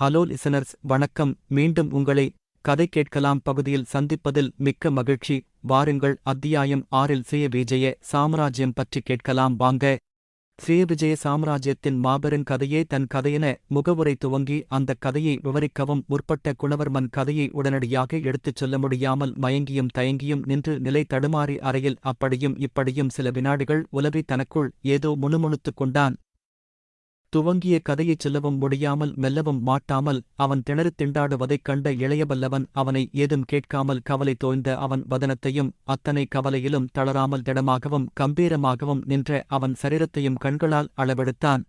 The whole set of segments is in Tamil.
ஹலோ லிசனர்ஸ் வணக்கம். மீண்டும் உங்களை கதை கேட்கலாம் பகுதியில் சந்திப்பதில் மிக்க மகிழ்ச்சி. வாருங்கள் அத்தியாயம் ஆறில் சுய விஜய சாம்ராஜ்யம் பற்றி கேட்கலாம். வாங்க. சுய விஜய சாம்ராஜ்யத்தின் மாபெரும் கதையே தன் கதையென முகவுரை துவங்கி அந்தக் கதையை விவரிக்கவும் முற்பட்ட குணவர்மன் கதையை உடனடியாக எடுத்துச் சொல்ல முடியாமல் மயங்கியும் தயங்கியும் நின்று நிலை தடுமாறி அறையில் அப்படியும் இப்படியும் சில வினாடிகள் உலவி தனக்குள் ஏதோ முணுமுணுத்துக் கொண்டான். துவங்கிய கதையைச் செல்லவும் முடியாமல் மெல்லவும் மாட்டாமல் அவன் திணறித் திண்டாடுவதைக் கண்ட இளையவல்லவன் அவனை ஏதும் கேட்காமல் கவலை தோய்ந்த அவன் வதனத்தையும் அத்தனை கவலையிலும் தளராமல் திடமாகவும் கம்பீரமாகவும் நின்ற அவன் சரீரத்தையும் கண்களால் அளவெடுத்தான்.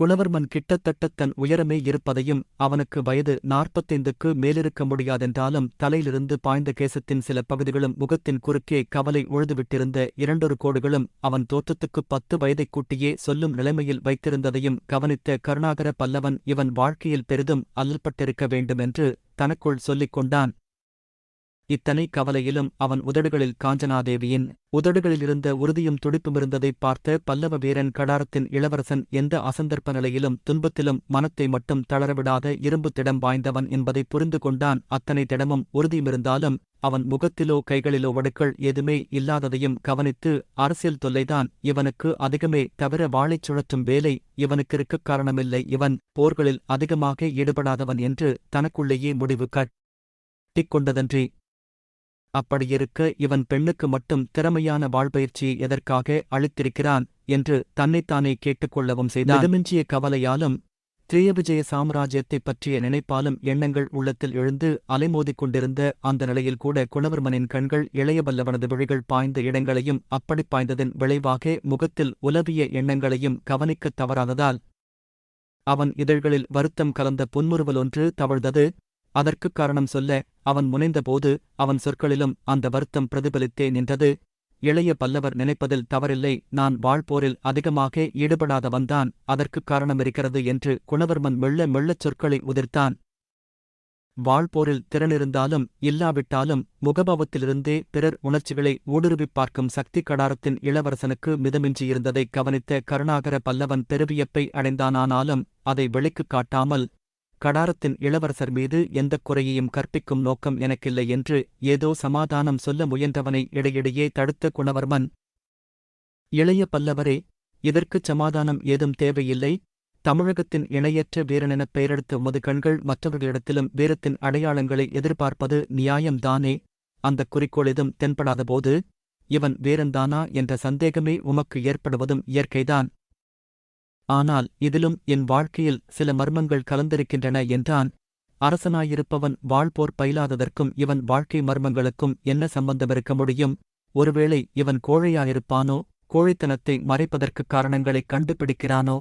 குணவர்மன் கிட்டத்தட்ட தன் உயரமே இருப்பதையும் அவனுக்கு வயது நாற்பத்தைந்துக்கு மேலிருக்க முடியாதென்றாலும் தலையிலிருந்து பாய்ந்த கேசத்தின் சில பகுதிகளும் முகத்தின் குறுக்கே கவலை உழுதுவிட்டிருந்த இரண்டொரு கோடுகளும் அவன் தோற்றத்துக்குப் பத்து வயதைக் கூட்டியே சொல்லும் நிலைமையில் வைத்திருந்ததையும் கவனித்த கருணாகர பல்லவன் இவன் வாழ்க்கையில் பெரிதும் அல்லல்பட்டிருக்க வேண்டுமென்று தனக்குள் சொல்லிக் கொண்டான். இத்தனை கவலையிலும் அவன் உதடுகளில் காஞ்சனாதேவியின் உதடுகளிலிருந்த உறுதியும் துடிப்புமிருந்ததைப் பார்த்த பல்லவ வீரன் கடாரத்தின் இளவரசன் எந்த அசந்தர்ப்ப நிலையிலும் துன்பத்திலும் மனத்தை மட்டும் தளரவிடாத இரும்பு திடம் வாய்ந்தவன் என்பதை புரிந்து கொண்டான். அத்தனை திடமும் உறுதியுமிருந்தாலும் அவன் முகத்திலோ கைகளிலோ வடுக்கள் எதுவுமே இல்லாததையும் கவனித்து அரசியல் தொல்லைதான். இவனுக்கு அதிகமே தவிர வாழைச் சுழற்றும் வேலை இவனுக்கிருக்க காரணமில்லை. இவன் போர்களில் அதிகமாக ஈடுபடாதவன் என்று தனக்குள்ளேயே முடிவு கட்டிக்கொண்டதன்றி அப்படியிருக்க இவன் பெண்ணுக்கு மட்டும் திறமையான வாழ்பயிற்சியை எதற்காக அளித்திருக்கிறான் என்று தன்னைத்தானே கேட்டுக்கொள்ளவும் செய்தான். மிஞ்சிய கவலையாலும் திரியவிஜய சாம்ராஜ்யத்தைப் பற்றிய நினைப்பாலும் எண்ணங்கள் உள்ளத்தில் எழுந்து அலைமோதிக் கொண்டிருந்த அந்த நிலையில் கூட குணவர்மனின் கண்கள் இளையவல்லவனது விழிகள் பாய்ந்த இடங்களையும் அப்படிப் பாய்ந்ததன் விளைவாக முகத்தில் உலவிய எண்ணங்களையும் கவனிக்கத் தவறாததால் அவன் இதழ்களில் வருத்தம் கலந்த புன்முறுவலொன்று தவழ்ந்தது. அதற்குக் காரணம் சொல்ல அவன் முனைந்தபோது அவன் சொற்களிலும் அந்த வருத்தம் பிரதிபலித்தே நின்றது. இளைய பல்லவர் நினைப்பதில் தவறில்லை நான் வாழ்போரில் அதிகமாக ஈடுபடாதவன்தான் அதற்குக் காரணமிருக்கிறது என்று குணவர்மன் மெல்ல மெல்லச் சொற்களை உதிர்த்தான். வாழ்போரில் திறனிருந்தாலும் இல்லாவிட்டாலும் முகபாவத்திலிருந்தே பிறர் உணர்ச்சிகளை ஊடுருவிப் பார்க்கும் சக்தி கடாரத்தின் இளவரசனுக்கு மிதமின்றியிருந்ததைக் கவனித்த கருணாகர பல்லவன் பெருவியப்பை அடைந்தானானாலும் அதை வெளிக்குக் காட்டாமல் கடாரத்தின் இளவரசர் மீது எந்தக் குறையையும் கற்பிக்கும் நோக்கம் எனக்கில்லை என்று ஏதோ சமாதானம் சொல்ல முயன்றவனை இடையிடையே தடுத்த குணவர்மன். இளைய பல்லவரே இதற்குச் சமாதானம் ஏதும் தேவையில்லை. தமிழகத்தின் இணையற்ற வீரனெனப் பெயரெடுத்த உமது கண்கள் மற்றவர்களிடத்திலும் வீரத்தின் அடையாளங்களை எதிர்பார்ப்பது நியாயம்தானே? அந்தக் குறிக்கோள் எதும் தென்படாதபோது இவன் வீரன்தானா என்ற சந்தேகமே உமக்கு ஏற்படுவதும் இயற்கைதான். ஆனால் இதிலும் என் வாழ்க்கையில் சில மர்மங்கள் கலந்திருக்கின்றன என்றான். அரசனாயிருப்பவன் வாழ்போர் பயிலாததற்கும் இவன் வாழ்க்கை மர்மங்களுக்கும் என்ன சம்பந்தமிருக்க முடியும்? ஒருவேளை இவன் கோழையாயிருப்பானோ? கோழைத்தனத்தை மறைப்பதற்குக் காரணங்களைக் கண்டுபிடிக்கிறானோ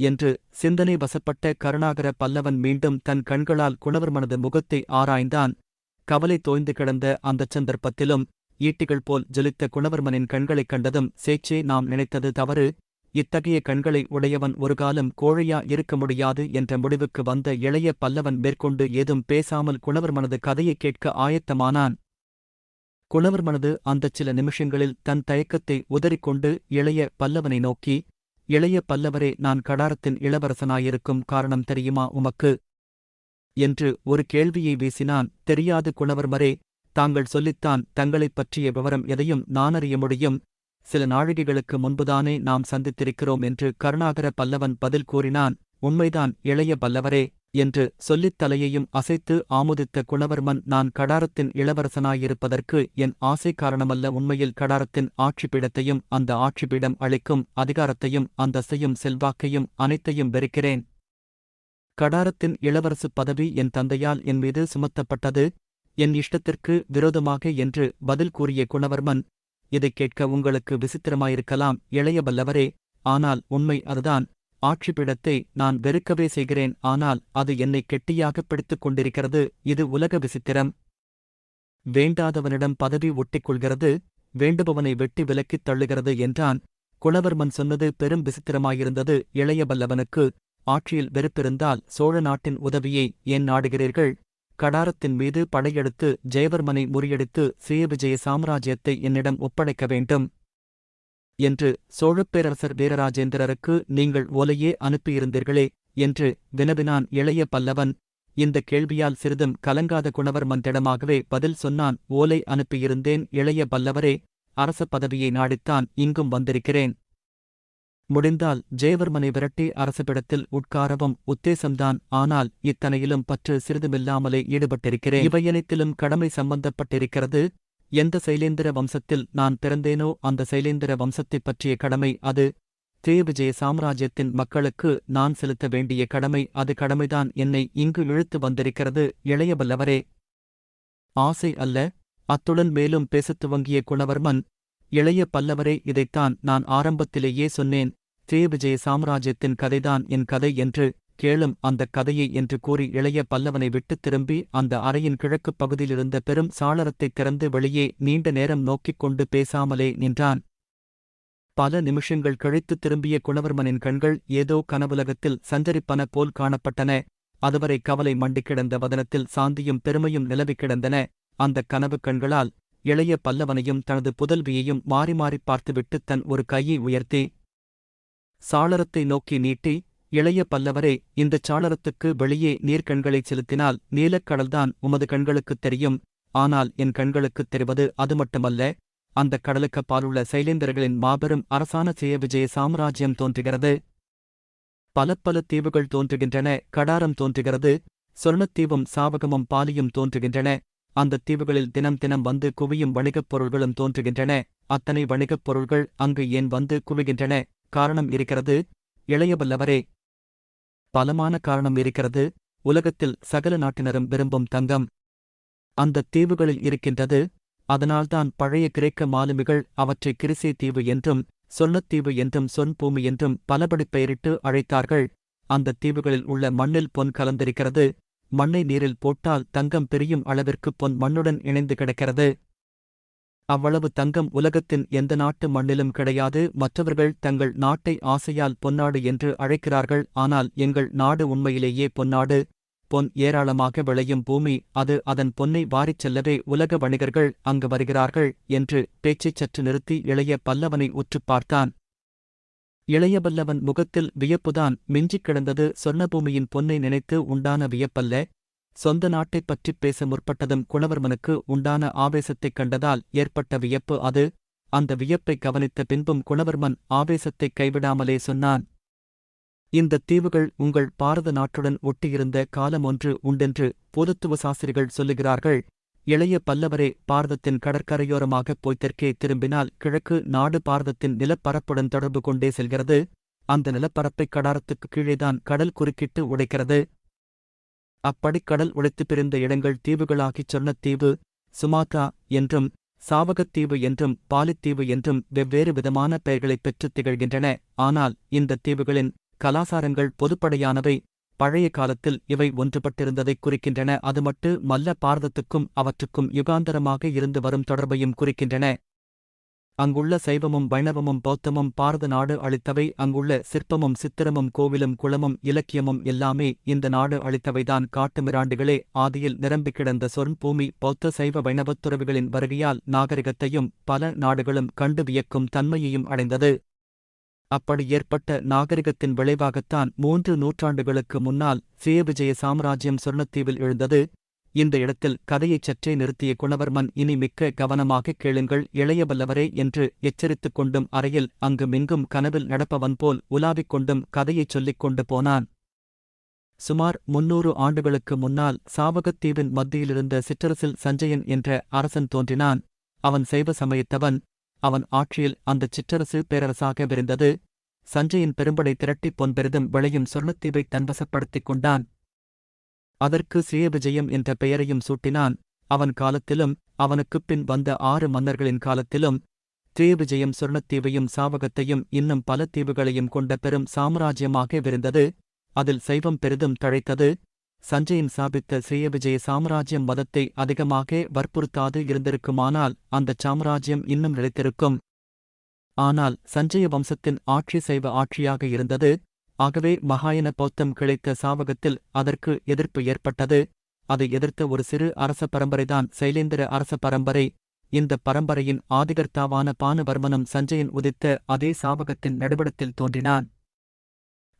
என்று சிந்தனை வசப்பட்ட கருணாகர பல்லவன் மீண்டும் தன் கண்களால் குணவர்மனது முகத்தை ஆராய்ந்தான். கவலை தோய்ந்து கிடந்த அந்தச் சந்தர்ப்பத்திலும் ஈட்டிகள் போல் ஜொலித்த குணவர்மனின் கண்களைக் கண்டதும் சேச்சே நாம் நினைத்தது தவறு. இத்தகைய கண்களை உடையவன் ஒருகாலம் கோழையா இருக்க முடியாது என்ற முடிவுக்கு வந்த இளைய பல்லவன் மேற்கொண்டு ஏதும் பேசாமல் குணவர்மனது கதையைக் கேட்க ஆயத்தமானான். குணவர்மனது அந்தச் சில நிமிஷங்களில் தன் தயக்கத்தை உதறிக்கொண்டு இளைய பல்லவனை நோக்கி இளைய பல்லவரே நான் கடாரத்தின் இளவரசனாயிருக்கும் காரணம் தெரியுமா உமக்கு? என்று ஒரு கேள்வியை வீசினான். தெரியாது குணவர்மரே தாங்கள் சொல்லித்தான் தங்களைப் பற்றிய விவரம் எதையும் நானறிய முடியும். சில நாழிகைகளுக்கு முன்புதானே நாம் சந்தித்திருக்கிறோம் என்று கருணாகர பல்லவன் பதில் கூறினான் உண்மைதான் இளைய பல்லவரே என்று சொல்லித் தலையையும் அசைத்து ஆமுதித்த குணவர்மன் நான் கடாரத்தின் இளவரசனாயிருப்பதற்கு என் ஆசை காரணமல்ல உண்மையில் கடாரத்தின் ஆட்சிப்பீடத்தையும் அந்த ஆட்சிப்பீடம் அளிக்கும் அதிகாரத்தையும் அந்தஸ்தையும் செல்வாக்கையும் அனைத்தையும் வெறுக்கிறேன். கடாரத்தின் இளவரசு பதவி என் தந்தையால் என் மீது சுமத்தப்பட்டது என் இஷ்டத்திற்கு விரோதமாக என்று பதில் கூறிய குணவர்மன் இதைக் கேட்க உங்களுக்கு விசித்திரமாயிருக்கலாம் இளைய வல்லவரே. ஆனால் உண்மை அதுதான். ஆட்சிப்பிடத்தை நான் வெறுக்கவே செய்கிறேன் ஆனால் அது என்னை கெட்டியாகப் பிடித்துக் கொண்டிருக்கிறது. இது உலக விசித்திரம். வேண்டாதவனிடம் பதவி ஒட்டிக்கொள்கிறது வேண்டுபவனை வெட்டி விலக்கித் தள்ளுகிறது என்றான். குலவர்மன் சொன்னது பெரும் விசித்திரமாயிருந்தது இளைய வல்லவனுக்கு. ஆட்சியில் வெறுப்பிருந்தால் சோழ நாட்டின் உதவியை ஏன் நாடுகிறீர்கள்? கடாரத்தின் மீது படையெடுத்து ஜெயவர்மனை முறியடித்து சுயவிஜய சாம்ராஜ்யத்தை என்னிடம் ஒப்படைக்க வேண்டும். என்று சோழப் பேரரசர் வீரராஜேந்திரருக்கு நீங்கள் ஓலையே அனுப்பியிருந்தீர்களே என்று வினவினான் இளைய பல்லவன். இந்த கேள்வியால் சிறிதும் கலங்காத குணவர்மந்திடமாகவே பதில் சொன்னான். ஓலை அனுப்பியிருந்தேன் இளைய பல்லவரே அரச பதவியை நாடித்தான் இங்கும் வந்திருக்கிறேன். முடிந்தால் ஜெயவர்மனை விரட்டி அரசபிடத்தில் உட்காரவும் உத்தேசம்தான். ஆனால் இத்தனையிலும் பற்று சிறிதுமில்லாமலே ஈடுபட்டிருக்கிறேன். இவையனைத்திலும் கடமை சம்பந்தப்பட்டிருக்கிறது. எந்த சைலேந்திர வம்சத்தில் நான் பிறந்தேனோ அந்த சைலேந்திர வம்சத்தைப் பற்றிய கடமை அது. தேவிஜய சாம்ராஜ்யத்தின் மக்களுக்கு நான் செலுத்த வேண்டிய கடமை அது. கடமைதான் என்னை இங்கு இழுத்து வந்திருக்கிறது. இளையவல்லவரே. ஆசை அல்ல. அத்துடன் மேலும் பேசத் துவங்கிய குணவர்மன் இளைய பல்லவரே இதைத்தான் நான் ஆரம்பத்திலேயே சொன்னேன். தேவிஜய சாம்ராஜ்யத்தின் கதைதான் என் கதை என்று கேளும் அந்தக் கதையை என்று கூறி இளைய பல்லவனை விட்டுத் திரும்பி அந்த அறையின் கிழக்குப் பகுதியிலிருந்த பெரும் சாளரத்தைத் திறந்து வெளியே நீண்ட நேரம் நோக்கிக் கொண்டு பேசாமலே நின்றான். பல நிமிஷங்கள் கழித்து திரும்பிய குணவர்மனின் கண்கள் ஏதோ கனவுலகத்தில் சஞ்சரிப்பன போல் காணப்பட்டன. அதுவரை கவலை மண்டிக் கிடந்த வதனத்தில் சாந்தியும் பெருமையும் நிலவிக் கிடந்தன. அந்தக் கனவுக் கண்களால் இளைய பல்லவனையும் தனது புதல்வியையும் மாறி மாறிப் பார்த்துவிட்டு தன் ஒரு கையை உயர்த்தி சாளரத்தை நோக்கி நீட்டி இளைய பல்லவரே இந்தச் சாளரத்துக்கு வெளியே நீர்க்கண்களைச் செலுத்தினால் நீலக்கடல்தான் உமது கண்களுக்குத் தெரியும். ஆனால் என் கண்களுக்குத் தெரிவது அது மட்டுமல்ல அந்தக் கடலுக்கப்பாலுள்ள சைலேந்தர்களின் மாபெரும் அரசான ஜெய விஜய சாம்ராஜ்யம் தோன்றுகிறது. பல பல தீவுகள் தோன்றுகின்றன கடாரம் தோன்றுகிறது சொர்ணத்தீவும் சாவகமும் பாலியும் தோன்றுகின்றன. அந்தத் தீவுகளில் தினம் தினம் வந்து குவியும் வணிகப் பொருள்களும் தோன்றுகின்றன. அத்தனை வணிகப் பொருள்கள் அங்கு ஏன் வந்து குவிகின்றன? காரணம் இருக்கிறது. இளையவல்லவரே பலமான காரணம் இருக்கிறது. உலகத்தில் சகல நாட்டினரும் விரும்பும் தங்கம். அந்தத் தீவுகளில் இருக்கின்றது. அதனால்தான் பழைய கிரேக்க மாலுமிகள் அவற்றை கிரிசே தீவு என்றும் சொன்னத்தீவு என்றும் சொன்பூமி என்றும் பலபடி பெயரிட்டு அழைத்தார்கள். அந்தத் தீவுகளில் உள்ள மண்ணில் பொன் கலந்திருக்கிறது. மண்ணை நீரில் போட்டால் தங்கம் பிரியும் அளவிற்கு பொன் மண்ணுடன் இணைந்து கிடக்கிறது. அவ்வளவு தங்கம் உலகத்தின் எந்த நாட்டு மண்ணிலும் கிடையாது மற்றவர்கள் தங்கள் நாட்டை ஆசையால் பொன்னாடு என்று அழைக்கிறார்கள் ஆனால் எங்கள் நாடு உண்மையிலேயே பொன்னாடு. பொன் ஏராளமாக விளையும் பூமி அது அதன் பொன்னை வாரிச் செல்லவே உலக வணிகர்கள் அங்கு வருகிறார்கள் என்று பேச்சைச் சற்று நிறுத்தி இளைய பல்லவனை உற்றுப் பார்த்தான். இளைய பல்லவன் முகத்தில் வியப்புதான் மிஞ்சிக் கிடந்தது சொர்ணபூமியின் பொன்னை நினைத்து உண்டான வியப்பல்ல. சொந்த நாட்டைப் பற்றிப் பேச முற்பட்டதும் குணவர்மனுக்கு உண்டான ஆவேசத்தைக் கண்டதால் ஏற்பட்ட வியப்பு அது. அந்த வியப்பைக் கவனித்த பின்பும் குணவர்மன் ஆவேசத்தைக் கைவிடாமலே சொன்னான். இந்தத் தீவுகள் உங்கள் பாரத நாட்டுடன் ஒட்டியிருந்த காலம் ஒன்று உண்டென்று பொதுத்துவ சாஸ்திரிகள் சொல்லுகிறார்கள். இளைய பல்லவரே பாரதத்தின் கடற்கரையோரமாகப் போய் தெற்கே திரும்பினால் கிழக்கு நாடு பாரதத்தின் நிலப்பரப்புடன் தொடர்பு கொண்டே செல்கிறது. அந்த நிலப்பரப்பைக் கடாரத்துக்கு கீழேதான் கடல் குறுக்கிட்டு உடைக்கிறது. அப்படிக் கடல் பிரிந்த இடங்கள் தீவுகளாகிச் சொன்னத்தீவு சுமாத்ரா என்றும் சாவகத்தீவு என்றும் பாலித்தீவு என்றும் வெவ்வேறு விதமான பெயர்களைப் பெற்றுத் திகழ்கின்றன. ஆனால் இந்தத் தீவுகளின் கலாசாரங்கள் பொதுப்படையானவை. பழைய காலத்தில் இவை ஒன்றுபட்டிருந்ததைக் குறிக்கின்றன. அது மட்டு மல்ல பாரதத்துக்கும் அவற்றுக்கும் யுகாந்தரமாக இருந்து வரும் தொடர்பையும் குறிக்கின்றன. அங்குள்ள சைவமும் வைணவமும் பௌத்தமும் பாரத நாடு அளித்தவை அங்குள்ள சிற்பமும் சித்திரமும் கோவிலும் குளமும் இலக்கியமும் எல்லாமே இந்த நாடு அளித்தவைதான். காட்டுமிராண்டுகளே ஆதியில் நிரம்பிக் கிடந்த சொர்ண் பூமி பௌத்த சைவ வைணவத்துறவுகளின் வருகையால் நாகரிகத்தையும் பல நாடுகளும் கண்டு வியக்கும் தன்மையையும் அடைந்தது. அப்படி ஏற்பட்ட நாகரிகத்தின் விளைவாகத்தான் மூன்று நூற்றாண்டுகளுக்கு முன்னால் சுயவிஜய சாம்ராஜ்யம் சொர்ணத்தீவில் எழுந்தது. இந்த இடத்தில் கதையைச் சற்றே நிறுத்திய குணவர்மன் இனி மிக்க கவனமாகக் கேளுங்கள் இளையவல்லவரே என்று எச்சரித்துக் கொண்டும் அறையில் அங்கு மிங்கும் கனவில் நடப்பவன் போல் உலாவிக் கொண்டும் கதையைச் சொல்லிக் கொண்டு போனான். சுமார் முன்னூறு ஆண்டுகளுக்கு முன்னால் சாவகத்தீவின் மத்தியிலிருந்த சிற்றரசில் சஞ்சயன் என்ற அரசன் தோன்றினான். அவன் சைவ சமயத்தவன். அவன் ஆட்சியில் அந்தச் சிற்றரசு பேரரசாக விருந்தது. சஞ்சயன் பெரும்படை திரட்டிப் பொன்பெரிதும் விளையும் சொர்ணத்தீவைத் தன்வசப்படுத்திக் கொண்டான். அதற்கு ஸ்ரீயவிஜயம் என்ற பெயரையும் சூட்டினான். அவன் காலத்திலும் அவனுக்குப் பின் வந்த ஆறு மன்னர்களின் காலத்திலும் ஸ்ரீயவிஜயம் சுர்ணத்தீவையும் சாவகத்தையும் இன்னும் பல தீவுகளையும் கொண்ட பெரும் சாம்ராஜ்யமாக விருந்தது. அதில் சைவம் பெரிதும் தழைத்தது. சஞ்சயன் சாபித்த ஸ்ரீயவிஜய சாம்ராஜ்யம் மதத்தை அதிகமாக வற்புறுத்தாது இருந்திருக்குமானால் அந்தச் சாம்ராஜ்யம் இன்னும் நிலைத்திருக்கும். ஆனால் சஞ்சய வம்சத்தின் ஆட்சி சைவ ஆட்சியாக இருந்தது. ஆகவே மகாயன பௌத்தம் கிளைத்த சாவகத்தில் அதற்கு எதிர்ப்பு ஏற்பட்டது. அதை எதிர்த்த ஒரு சிறு அரச பரம்பரைதான் சைலேந்திர அரச பரம்பரை. இந்த பரம்பரையின் ஆதிகர்த்தாவான பானவர்மனும் சஞ்சயன் உதித்த அதே சாவகத்தின் நடுவிடத்தில் தோன்றினான்.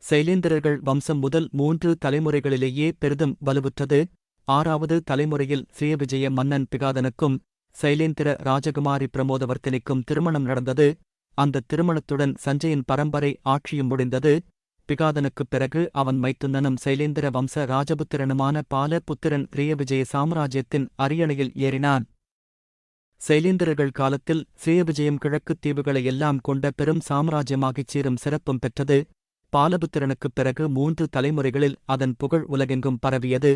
சைலேந்திரர்கள் வம்சம் முதல் மூன்று தலைமுறைகளிலேயே பெரிதும் வலுவுற்றது. ஆறாவது தலைமுறையில் சுயவிஜய மன்னன் பிகாதனுக்கும் சைலேந்திர ராஜகுமாரி பிரமோதவர்த்தினிக்கும் திருமணம் நடந்தது. அந்த திருமணத்துடன் சஞ்சயின் பரம்பரை ஆட்சியும் முடிந்தது. பிகாதனுக்குப் பிறகு அவன் மைத்துனனும் சைலேந்திர வம்ச ராஜபுத்திரனுமான பால புத்திரன் சாம்ராஜ்யத்தின் அரியணையில் ஏறினான். சைலேந்திரர்கள் காலத்தில் ஸ்ரீயவிஜயம் கிழக்குத் தீவுகளை எல்லாம் கொண்ட பெரும் சாம்ராஜ்யமாகிச் சீரும் சிறப்பும் பெற்றது. பாலபுத்திரனுக்குப் பிறகு மூன்று தலைமுறைகளில் அதன் புகழ் உலகெங்கும் பரவியது.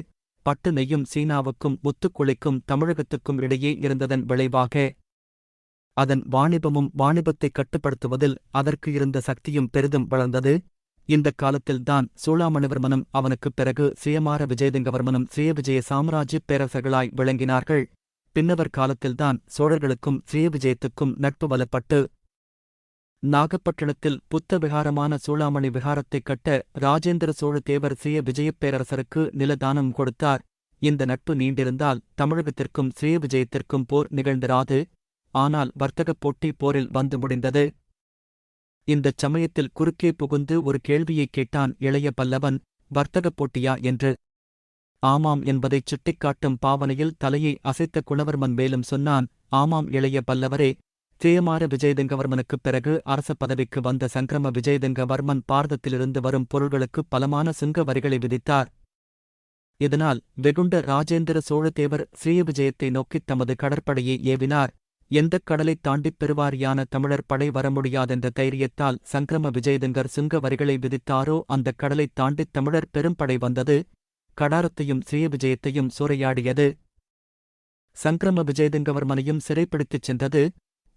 பட்டு நெய்யும் சீனாவுக்கும் முத்துக்குளிக்கும் தமிழகத்துக்கும் இடையே இருந்ததன் விளைவாக அதன் வாணிபமும் வாணிபத்தைக் கட்டுப்படுத்துவதில் அதற்கு இருந்த சக்தியும் பெரிதும் வளர்ந்தது. இந்தக் காலத்தில்தான் சூளாமணிவர்மனும் அவனுக்குப் பிறகு சுயமார விஜயதிங்கவர்மனும் சுயவிஜய சாம்ராஜ்யப் பேரரசர்களாய் விளங்கினார்கள். பின்னவர் காலத்தில்தான் சோழர்களுக்கும் சுயவிஜயத்துக்கும் நட்பு வலப்பட்டு நாகப்பட்டினத்தில் புத்த விகாரமான சூளாமணி விகாரத்தைக் கட்ட ராஜேந்திர சோழ தேவர் சுய விஜயப் பேரரசருக்கு நிலதானம் கொடுத்தார். இந்த நட்பு நீண்டிருந்தால் தமிழகத்திற்கும் சுய விஜயத்திற்கும் போர் நிகழ்ந்திராது. ஆனால் வர்த்தகப் போட்டி போரில் வந்து முடிந்தது. இந்தச் சமயத்தில் குறுக்கே புகுந்து ஒரு கேள்வியைக் கேட்டான் இளைய பல்லவன் வர்த்தகப் போட்டியா? என்று. ஆமாம் என்பதைச் சுட்டிக்காட்டும் பாவனையில் தலையை அசைத்த குணவர்மன் மேலும் சொன்னான் ஆமாம் இளைய பல்லவரே தேமார விஜயதங்கவர்மனுக்குப் பிறகு அரச பதவிக்கு வந்த சங்கிரம விஜயதங்கவர்மன் பாரதத்திலிருந்து வரும் பொருள்களுக்கு பலமான சுங்க வரிகளை விதித்தார். இதனால் வெகுண்ட ராஜேந்திர சோழதேவர் ஸ்ரீவிஜயத்தை நோக்கித் தமது கடற்படையை ஏவினார். எந்தக் கடலைத் தாண்டிப் பெருவாரியான தமிழர் படை வர முடியாதென்ற தைரியத்தால் சங்கிரம விஜயதங்கர் சுங்க வரிகளை விதித்தாரோ அந்தக் கடலைத் தாண்டித் தமிழர் பெரும்படை வந்தது. கடாரத்தையும் சுய விஜயத்தையும் சூறையாடியது. சங்கிரம விஜயதங்கவர்மனையும் சிறைப்பிடித்துச் சென்றது.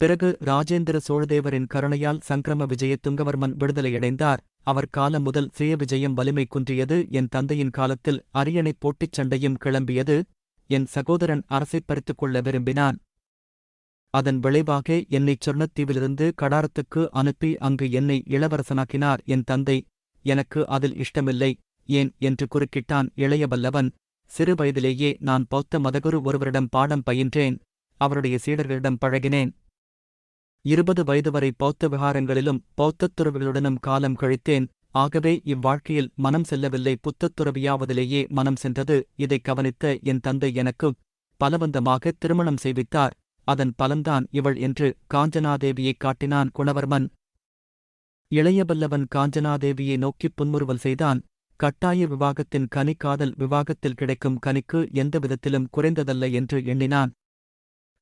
பிறகு ராஜேந்திர சோழதேவரின் கருணையால் சங்கிரம விஜய துங்கவர்மன் விடுதலையடைந்தார். அவர் காலம் முதல் சுய விஜயம் வலிமை குன்றியது. என் தந்தையின் காலத்தில் அரியணைப் போட்டிச் சண்டையும் கிளம்பியது. என் சகோதரன் அரசைப் பறித்துக் கொள்ள விரும்பினான். அதன் விளைவாக என்னைச் சொர்ணத்தீவிலிருந்து கடாரத்துக்கு அனுப்பி அங்கு என்னை இளவரசனாக்கினார் என் தந்தை. எனக்கு அதில் இஷ்டமில்லை. ஏன்? என்று குறுக்கிட்டான் இளையவல்லவன் சிறு வயதிலேயே நான் பௌத்த மதகுரு ஒருவரிடம் பாடம் பயின்றேன். அவருடைய சீடர்களிடம் பழகினேன். இருபது வயது வரை பௌத்த விகாரங்களிலும் பௌத்தத்துறவிகளுடனும் காலம் கழித்தேன். ஆகவே இவ்வாழ்க்கையில் மனம் செல்லவில்லை. புத்தத்துறவியாவதிலேயே மனம் சென்றது. இதைக் கவனித்த என் தந்தை எனக்கு பலவந்தமாக திருமணம் செய்வித்தார். அதன் பலன்தான் இவள் என்று காஞ்சனாதேவியைக் காட்டினான் குணவர்மன். இளையபல்லவன் காஞ்சனாதேவியை நோக்கிப் புன்முறுவல் செய்தான். கட்டாய விவாகத்தின் கனி காதல் விவாகத்தில் கிடைக்கும் கனிக்கு எந்த விதத்திலும் குறைந்ததல்ல என்று எண்ணினான்.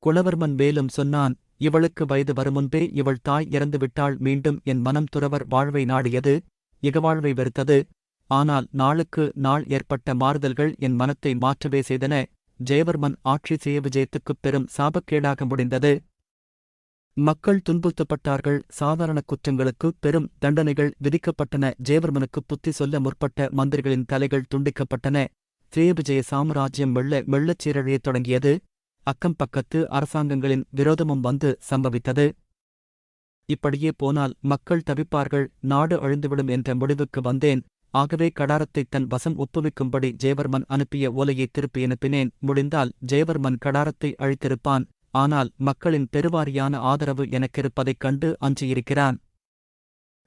குலவர்மன் மேலும் சொன்னான் இவளுக்கு வயது வருமுன்பே இவள் தாய் இறந்துவிட்டாள். மீண்டும் என் மனம் துறவர் வாழ்வை நாடியது இகவாழ்வை வெறுத்தது. ஆனால் நாளுக்கு நாள் ஏற்பட்ட மாறுதல்கள் என் மனத்தை மாற்றவே செய்தன. ஜெயவர்மன் ஆட்சி செய்ய விஜயத்துக்குப் பெரும் சாபக்கேடாக முடிந்தது. மக்கள் துன்புறுத்தப்பட்டார்கள். சாதாரண குற்றங்களுக்கு பெரும் தண்டனைகள் விதிக்கப்பட்டன. ஜெயவர்மனுக்கு புத்தி சொல்ல முற்பட்ட மந்திரிகளின் தலைகள் துண்டிக்கப்பட்டன. ஜெயவிஜய சாம்ராஜ்யம் மெல்ல மெல்லச் சீரழியத் தொடங்கியது. அக்கம் பக்கத்து அரசாங்கங்களின் விரோதமும் வந்து சம்பவித்தது. இப்படியே போனால் மக்கள் தவிப்பார்கள். நாடு அழிந்துவிடும் என்ற முடிவுக்கு வந்தேன். ஆகவே கடாரத்தை தன் வசம் ஒப்புவிக்கும்படி ஜெயவர்மன் அனுப்பிய ஓலையை திருப்பி அனுப்பினேன். முடிந்தால் ஜெயவர்மன் கடாரத்தை அழித்திருப்பான். ஆனால் மக்களின் பெருவாரியான ஆதரவு எனக்கிருப்பதைக் கண்டு அஞ்சியிருக்கிறான்.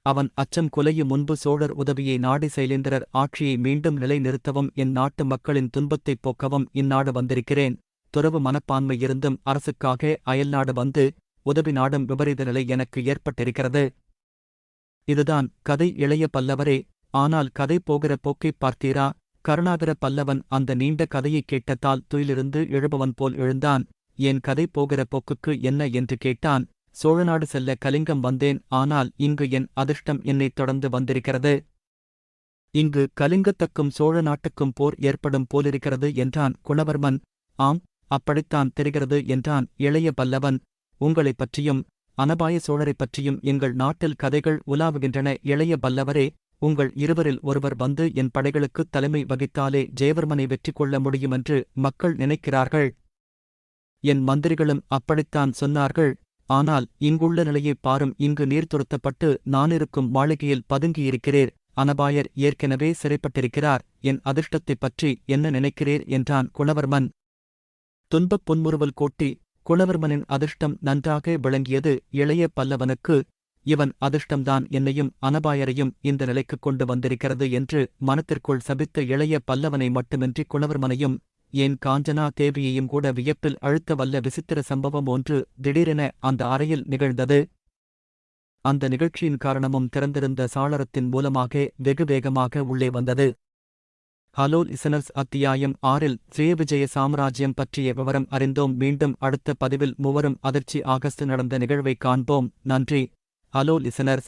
அவன் அச்சம் குலையும் முன்பு சோழர் உதவியை நாடி சைலேந்திரர் ஆட்சியை மீண்டும் நிலைநிறுத்தவும் என் நாட்டு மக்களின் துன்பத்தைப் போக்கவும் இந்நாடு வந்திருக்கிறேன். துறவு மனப்பான்மை இருந்தும் அரசுக்காக அயல்நாடு வந்து உதவி நாடும் விபரீத நிலை எனக்கு ஏற்பட்டிருக்கிறது. இதுதான் கதை இளைய பல்லவரே. ஆனால் கதை போகிற போக்கைப் பார்த்தீரா? கருணாகர பல்லவன் அந்த நீண்ட கதையைக் கேட்டதால் துயிலிருந்து எழுபவன் போல் எழுந்தான். என் கதை போகிற போக்குக்கு என்ன? என்று கேட்டான். சோழநாடு செல்ல கலிங்கம் வந்தேன். ஆனால் இங்கு என் அதிர்ஷ்டம் என்னைத் தொடர்ந்து வந்திருக்கிறது. இங்கு கலிங்கத்தக்கும் சோழ நாட்டுக்கும் போர் ஏற்படும் போலிருக்கிறது என்றான் குணவர்மன். ஆம் அப்படித்தான் தெரிகிறது என்றான் இளைய பல்லவன். உங்களைப் பற்றியும் அனபாய சோழரைப் பற்றியும் எங்கள் நாட்டில் கதைகள் உலாவுகின்றன இளைய பல்லவரே. உங்கள் இருவரில் ஒருவர் வந்து என் படைகளுக்குத் தலைமை வகித்தாலே ஜெயவர்மனை வெற்றி கொள்ள முடியுமென்று மக்கள் நினைக்கிறார்கள். என் மந்திரிகளும் அப்படித்தான் சொன்னார்கள். ஆனால் இங்குள்ள நிலையைப் பாரும் இங்கு நீர் துரத்தப்பட்டு நானிருக்கும் மாளிகையில் பதுங்கியிருக்கிறீர். அனபாயர் ஏற்கெனவே சிறைப்பட்டிருக்கிறார். என் அதிர்ஷ்டத்தைப் பற்றி என்ன நினைக்கிறீர் என்றான் குணவர்மன் துன்பப் புன்முறுவல் கோட்டி குணவர்மனின் அதிர்ஷ்டம் நன்றாக விளங்கியது இளைய பல்லவனுக்கு இவன் அதிர்ஷ்டம்தான் என்னையும் அனபாயரையும் இந்த நிலைக்குக் கொண்டு வந்திருக்கிறது என்று மனத்திற்குள் சபித்த இளைய பல்லவனை மட்டுமின்றி குணவர்மனையும் என் காஞ்சனா தேவியையும் கூட வியப்பில் அழுத்த வல்ல விசித்திர சம்பவம் ஒன்று திடீரென அந்த அறையில் நிகழ்ந்தது. அந்த நிகழ்ச்சியின் காரணமும் திறந்திருந்த சாளரத்தின் மூலமாக வெகு வேகமாக உள்ளே வந்தது. ஹலோ லிசனர்ஸ் அத்தியாயம் ஆறில் ஸ்ரீவிஜய சாம்ராஜ்யம் பற்றிய விவரம் அறிந்தோம். மீண்டும் அடுத்த பதிவில் மூவரும் அதிர்ச்சி ஆகஸ்ட் நடந்த நிகழ்வை காண்போம். நன்றி. Hello listeners